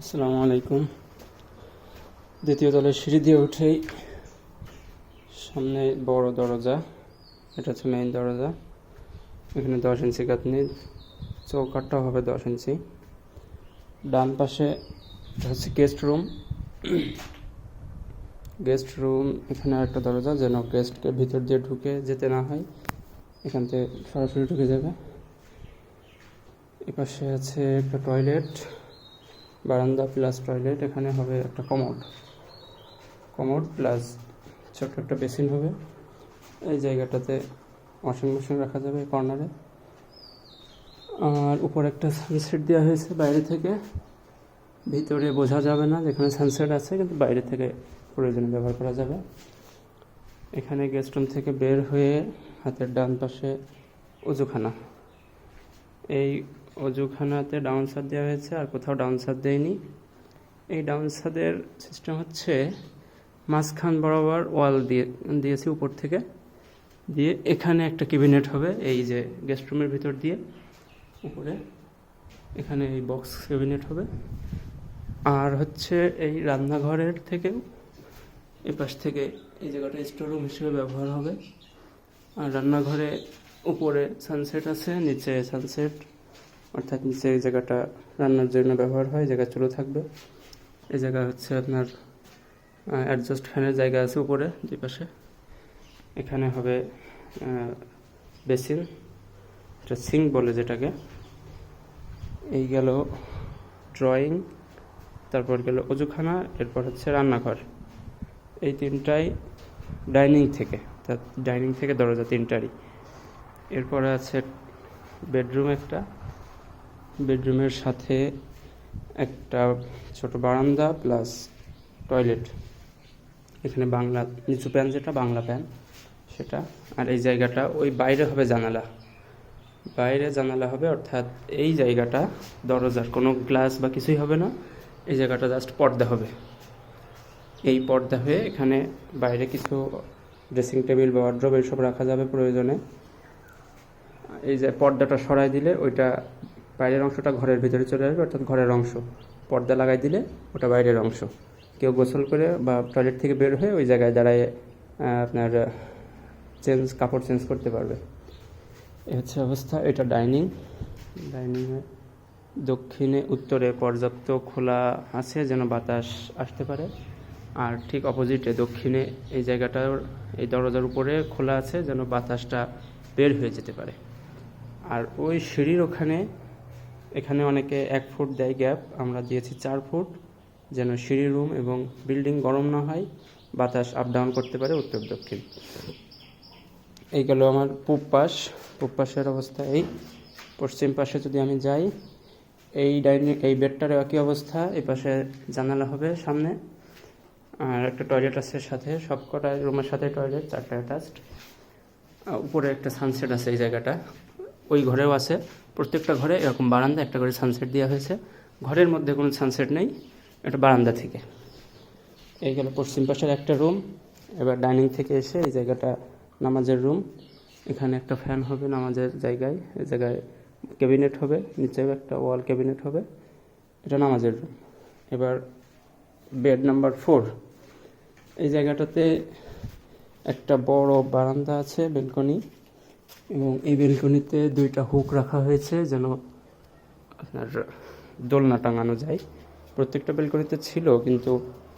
আসসালামু আলাইকুম। দ্বিতীয় তলায় সিঁড়ি দিয়ে উঠেই সামনে বড় দরজা, এটা হচ্ছে মেইন দরজা। এখানে দশ ইঞ্চি কাতনি চৌকাটটাও হবে দশ ইঞ্চি। ডান পাশে হচ্ছে গেস্ট রুম গেস্ট রুম এখানে একটা দরজা যেন গেস্টকে ভিতর দিয়ে ঢুকে যেতে না হয়, এখান থেকে সরাসরি ঢুকে যাবে। এপাশে আছে একটা টয়লেট বারান্দা প্লাস টয়লেট এখানে হবে একটা কমোড কমোড প্লাস ছোট্ট একটা বেসিন হবে। এই জায়গাটাতে ওয়াশিং মেশিন রাখা যাবে কর্নারে আর উপরে একটা সানসেট দেওয়া হয়েছে বাইরে থেকে। ভিতরে বোঝা যাবে না যেখানে সানসেট আছে, কিন্তু বাইরে থেকে প্রয়োজনে ব্যবহার করা যাবে। এখানে গেস্ট রুম থেকে বের হয়ে হাতের ডান পাশে উজুখানা। এই অজুখানাতে ডাউন সার দেওয়া হয়েছে আর কোথাও ডাউন সার দেয়নি। এই ডাউন সাদের সিস্টেম হচ্ছে মাঝখান বরাবর ওয়াল দিয়ে, দিয়েছি উপর থেকে। দিয়ে এখানে একটা ক্যাবিনেট হবে, এই যে গেস্ট রুমের ভিতর দিয়ে। উপরে এখানে এই বক্স ক্যাবিনেট হবে। আর হচ্ছে এই রান্নাঘরের থেকেও এই পাশ থেকে এই জায়গাটা স্টোর রুম হিসেবে ব্যবহার হবে। আর রান্নাঘরে উপরে সানসেট আছে, নিচে সানসেট অর্থাৎ নিচে এই জায়গাটা রান্নার জন্য ব্যবহার হয় জায়গা চলে থাকবে। এই জায়গা হচ্ছে আপনার অ্যাডজাস্ট ফ্যানের জায়গা আছে উপরে, দুই পাশে। এখানে হবে বেসিন, এটা সিঙ্ক বলে যেটাকে। এই গেল ড্রয়িং, তারপর গেল অজুখানা, এরপর হচ্ছে রান্নাঘর। এই তিনটাই ডাইনিং থেকে ডাইনিং থেকে দরজা তিনটারই। এরপরে আছে বেডরুম একটা। বেডরুমের সাথে একটা ছোট বারান্দা প্লাস টয়লেট। এখানে বাংলা, নিচু প্যান যেটা, বাংলা প্যান সেটা। আর এই জায়গাটা, ওই বাইরে হবে জানালা। বাইরে জানালা হবে, অর্থাৎ এই জায়গাটা দরজার কোনো গ্লাস বা কিছুই হবে না। এই জায়গাটা জাস্ট পর্দা হবে। এই পর্দা হয়ে এখানে বাইরে কিছু ড্রেসিং টেবিল বা ওয়ার্ড্রোব এইসব রাখা যাবে প্রয়োজনে। এই যে পর্দাটা সরাই দিলে ওইটা বাইরের অংশটা ঘরের ভিতরে চলে আসবে, অর্থাৎ ঘরের অংশ। পর্দা লাগাই দিলে ওটা বাইরের অংশ। কেউ গোসল করে বা টয়লেট থেকে বের হয়ে ওই জায়গায় দাঁড়ায় আপনার চেঞ্জ, কাপড় চেঞ্জ করতে পারবে। এ হচ্ছে অবস্থা, এটা ডাইনিং। ডাইনিংয়ে দক্ষিণে, উত্তরে পর্যাপ্ত খোলা আছে যেন বাতাস আসতে পারে। আর ঠিক অপোজিটে, দক্ষিণে এই জায়গাটার, এই দরজার উপরে খোলা আছে যেন বাতাসটা বের হয়ে যেতে পারে। আর ওই সিঁড়ির ওখানে এখানে অনেকে এক ফুট দেয় গ্যাপ, আমরা দিয়েছি চার ফুট, যেন সিঁড়ি, রুম এবং বিল্ডিং গরম না হয়, বাতাস আপ ডাউন করতে পারে উত্তর, দক্ষিণ। এই গেল আমার পূব পাশ, পূব পাশের অবস্থা এই। পশ্চিম পাশে যদি আমি যাই, এই ডাইনিং, এই বেডটারও একই অবস্থা, এই পাশে জানালা হবে সামনে, আর একটা টয়লেট আছে সাথে সব কটা রুমের সাথে টয়লেট, চারটা অ্যাটাচড। উপরে একটা সানসেট আছে এই জায়গাটা। ওই ঘরেও আছে। প্রত্যেকটা ঘরে এরকম বারান্দা, একটা করে সানসেট দেওয়া হয়েছে। ঘরের মধ্যে কোনো সানসেট নেই, এটা বারান্দা থেকে। এই গেল পশ্চিম পাশের একটা রুম এবার ডাইনিং থেকে এসে এই জায়গাটা নামাজের রুম এখানে একটা ফ্যান হবে নামাজের জায়গায়, এই জায়গায় ক্যাবিনেট হবে, নিচেও একটা ওয়াল ক্যাবিনেট হবে, এটা নামাজের রুম এবার বেড নাম্বার ফোর এই জায়গাটাতে একটা বড় বারান্দা আছে বেলকনি এবং এই বেলকনিতে দুইটা হুক রাখা হয়েছে যেন আপনার দোলনা টাঙানো যায়। প্রত্যেকটা বেলকনিতে ছিল, কিন্তু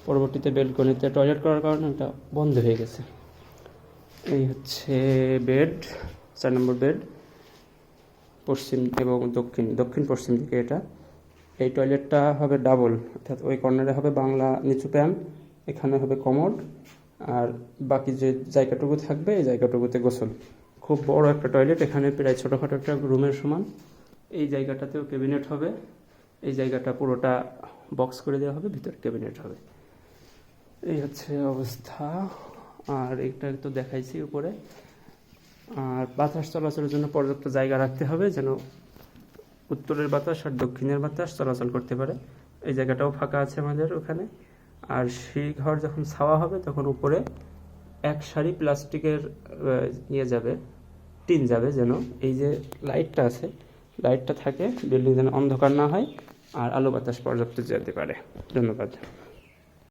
পরবর্তীতে বেলকনিতে টয়লেট করার কারণে এটা বন্ধ হয়ে গেছে। এই হচ্ছে বেড, চার নম্বর বেড, পশ্চিম এবং দক্ষিণ দক্ষিণ পশ্চিম দিকে এটা। এই টয়লেটটা হবে ডাবল, অর্থাৎ ওই কর্নারে হবে বাংলা নিচু প্যান, এখানে হবে কমোড, আর বাকি যে জায়গাটুকু থাকবে, এই জায়গাটুকুতে গোসল। খুব বড় একটা টয়লেট এখানে প্রায় ছোটোখাটো একটা রুমের সমান। এই জায়গাটাতেও ক্যাবিনেট হবে। এই জায়গাটা পুরোটা বক্স করে দেওয়া হবে, ভিতরে ক্যাবিনেট হবে। এই হচ্ছে অবস্থা। আর এটা তো দেখাইছি উপরে। আর বাতাস চলাচলের জন্য পর্যাপ্ত জায়গা রাখতে হবে, যেন উত্তরের বাতাস আর দক্ষিণের বাতাস চলাচল করতে পারে। এই জায়গাটাও ফাঁকা আছে আমাদের ওখানে। আর সেই ঘর যখন ছাওয়া হবে, তখন উপরে এক সারি প্লাস্টিকের ইয়ে যাবে, টিন যাবে যেন এই যে লাইটটা আছে, লাইটটা থাকে, বিল্ডিং যেন অন্ধকার না হয়, আর আলো বাতাস পর্যাপ্ত যেতে পারে। ধন্যবাদ।